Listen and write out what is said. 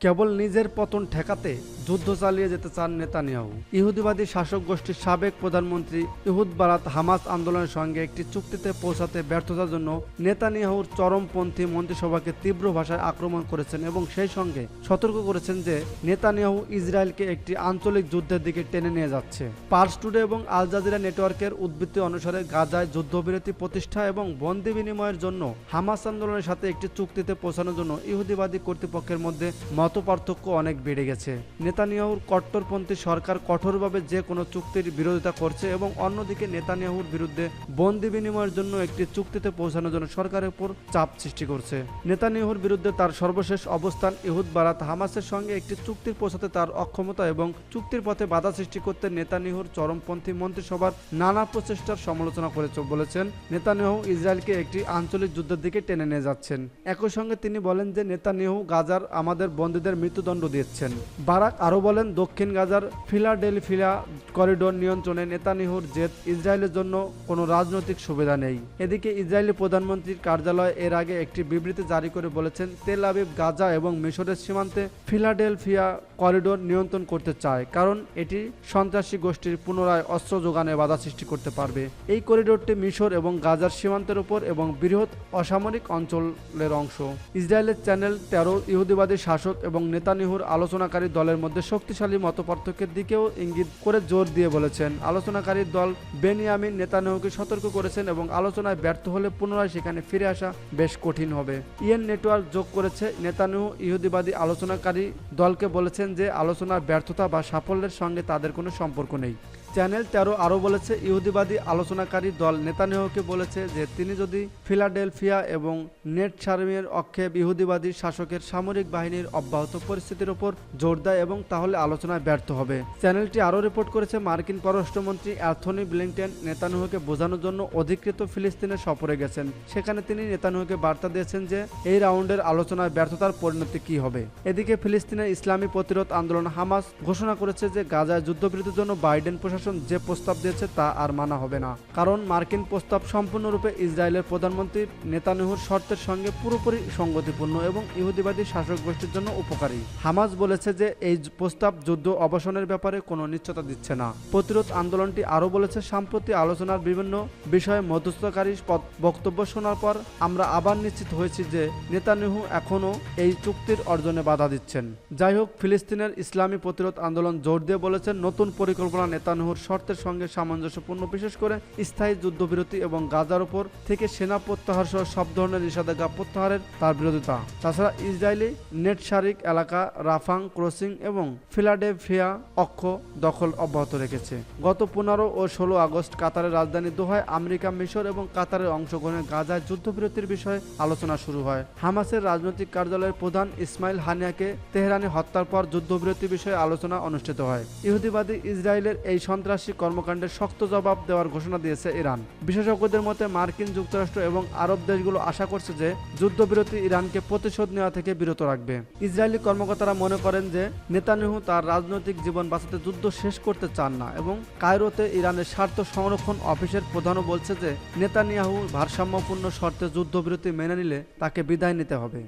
কেবল নিজের পতন ঠেকাতে যুদ্ধ চালিয়ে যেতে চান নেতানিয়াহু। ইহুদিবাদী শাসক গোষ্ঠীর সাবেক প্রধানমন্ত্রী ইহুদ বারাত হামাস আন্দোলনের সঙ্গে একটি চুক্তিতে পৌঁছাতে ব্যর্থতার জন্য নেতানিয়াহুর চরমপন্থী মন্ত্রিসভাকে তীব্র ভাষায় আক্রমণ করেছেন এবং সেই সঙ্গে সতর্ক করেছেন যে নেতানিয়াহু ইসরায়েলকে একটি আঞ্চলিক যুদ্ধের দিকে টেনে নিয়ে যাচ্ছে। পার্স টুডে এবং আল জাজিরা নেটওয়ার্কের উদ্বৃত্তি অনুসারে গাজায় যুদ্ধবিরতি প্রতিষ্ঠা এবং বন্দি বিনিময়ের জন্য হামাস আন্দোলনের সাথে একটি চুক্তিতে পৌঁছানোর জন্য ইহুদিবাদী কর্তৃপক্ষের মধ্যে মত অনেক বেড়ে গেছে। নেতানিয়াহুর কট্টরপন্থী সরকার কঠোরভাবে যে কোনো চুক্তির বিরোধিতা করছে এবং অন্যদিকে নেতানিয়াহুর বিরুদ্ধে বন্দি বিনিময়ের জন্য একটি চুক্তিতে পৌঁছানোর জন্য সরকারের উপর চাপ সৃষ্টি করছে। নেতানিয়াহুর বিরুদ্ধে তার সর্বশেষ অবস্থান ইহুদ বারাত হামাসের সঙ্গে একটি চুক্তির পৌঁছাতে তার অক্ষমতা এবং চুক্তির পথে বাধা সৃষ্টি করতে নেতানিয়াহুর চরমপন্থী মন্ত্রিসভার নানা প্রচেষ্টার সমালোচনা করেছে বলেছেন। নেতানিয়াহু ইসরায়েলকে একটি আঞ্চলিক যুদ্ধের দিকে টেনে নিয়ে যাচ্ছেন। একই সঙ্গে তিনি বলেন যে নেতানিয়াহু গাজার আমাদের বন্দীদের মৃত্যুদণ্ড দিচ্ছেন বারাক আরও বলেন, দক্ষিণ গাজার ফিলাডেলফিয়া করিডোর নিয়ন্ত্রণে নেতানিহুর জেদ ইসরায়েলের জন্য কোনো রাজনৈতিক সুবিধা নেই। এদিকে ইসরায়েলি প্রধানমন্ত্রীর কার্যালয় এর আগে একটি বিবৃতি জারি করে বলেছেন, তেল আবিব গাজা এবং মিশরের সীমান্তে ফিলাডেলফিয়া করিডোর নিয়ন্ত্রণ করতে চায়, কারণ এটি সন্ত্রাসী গোষ্ঠীর পুনরায় অস্ত্র যোগানে বাধা সৃষ্টি করতে পারবে। এই করিডোরটি মিশর এবং গাজার সীমান্তের উপর এবং বৃহৎ অসামরিক অঞ্চলের অংশ। ইসরায়েলের চ্যানেল তেরো ইহুদিবাদী শাসক এবং নেতানিহুর আলোচনাকারী দলের মধ্যে শক্তিশালী মতপার্থক্যের দিকেও ইঙ্গিত করে জোর দিয়ে বলেছেন। আলোচনাকারী দল বেনিয়ামিন নেতানিহুকে সতর্ক করেছেন এবং আলোচনায় ব্যর্থ হলে পুনরায় সেখানে ফিরে আসা বেশ কঠিন হবে। ইএন নেটওয়ার্ক যোগ করেছে নেতানিহু ইহুদিবাদী আলোচনাকারী দলকে বলেছেন যে, আলোচনার ব্যর্থতা বা সাফল্যের সঙ্গে তাদের কোনো সম্পর্ক নেই। চ্যানেল তেরো আরও বলেছে, ইহুদিবাদী আলোচনাকারী দল নেতানিয়াহুকে বলেছে যে তিনি যদি ফিলাডেলফিয়া এবং নেট সার্মের অক্ষেপ ইহুদিবাদী শাসকের সামরিক বাহিনীর অব্যাহত পরিস্থিতির ওপর জোর দেয় এবং তাহলে আলোচনায় ব্যর্থ হবে। চ্যানেলটি আরও রিপোর্ট করেছে, মার্কিন পররাষ্ট্রমন্ত্রী অ্যাথনি ব্লিংটেন নেতানিয়াহুকে বোঝানোর জন্য অধিকৃত ফিলিস্তিনে সফরে গেছেন। সেখানে তিনি নেতানিয়াহুকে বার্তা দিয়েছেন যে এই রাউন্ডের আলোচনায় ব্যর্থতার পরিণতি কি হবে। এদিকে ফিলিস্তিনের ইসলামী প্রতিরোধ আন্দোলন হামাস ঘোষণা করেছে যে গাজায় যুদ্ধবিরতির জন্য বাইডেন প্রশাসন যে প্রস্তাব দিয়েছে তা আর মানা হবে না। কারণ মার্কিন প্রস্তাব সম্পূর্ণরূপে ইসরায়েলের প্রধানমন্ত্রী নেতানিহুর শর্তের সঙ্গে পুরোপুরি সঙ্গতিপূর্ণ এবং ইহুদিবাদী শাসক গোষ্ঠীর জন্য উপকারী। হামাজ বলেছে যে এই প্রস্তাব যুদ্ধ অবসানের ব্যাপারে কোনো নিশ্চয়তা দিচ্ছে না। প্রতিরোধ আন্দোলনটি আরও বলেছে সাম্প্রতিক আলোচনার বিভিন্ন বিষয়ে মধ্যস্থকারী বক্তব্য শোনার পর আমরা আবার নিশ্চিত হয়েছি যে নেতানিহু এখনও এই চুক্তির অর্জনে বাধা দিচ্ছেন। যাই হোক, ফিলিস্তিনের ইসলামী প্রতিরোধ আন্দোলন জোর দিয়ে বলেছেন নতুন পরিকল্পনা নেতানিহুর শর্তের সঙ্গে সামঞ্জস্যপূর্ণ, বিশেষ করে স্থায়ী যুদ্ধবিরতি এবং গাজার উপর থেকে সেনা প্রত্যাহার সহ সব ধরনের নিষেধাজ্ঞা প্রত্যাহারের তার বিরোধিতা। তাছাড়া ইসরায়েলি নেট শারিক এলাকা রাফাং, ক্রসিং এবং ফিলাডেলফিয়া অক্ষ দখল অব্যাহত রেখেছে। গত পনেরো ও ষোলো আগস্ট কাতারের রাজধানী দোহায় আমেরিকা মিশর এবং কাতারের অংশগ্রহণে গাজায় যুদ্ধবিরতির বিষয়ে আলোচনা শুরু হয়। হামাসের রাজনৈতিক কার্যালয়ের প্রধান ইসমাইল হানিয়াকে তেহরানে হত্যার পর যুদ্ধবিরতি বিষয়ে আলোচনা অনুষ্ঠিত হয়। ইহুদিবাদী ইসরায়েলের এই সন্ত্রাসী কর্মকাণ্ডের শক্ত জবাব দেওয়ার ঘোষণা দিয়েছে ইরান। বিশেষজ্ঞদের মতে, মার্কিন যুক্তরাষ্ট্র এবং আরব দেশগুলো আশা করছে যে, যুদ্ধবিরতি ইরানকে প্রতিশোধ নেওয়া থেকে বিরত রাখবে। ইসরায়েলি কর্মকর্তারা মনে করেন যে নেতানিহু তার রাজনৈতিক জীবন বাঁচাতে যুদ্ধ শেষ করতে চান না এবং কায়রোতে ইরানের স্বার্থ সংরক্ষণ অফিসের প্রধানও বলছে যে, নেতানিয়াহু ভারসাম্যপূর্ণ শর্তে যুদ্ধবিরতি মেনে নিলে তাকে বিদায় নিতে হবে।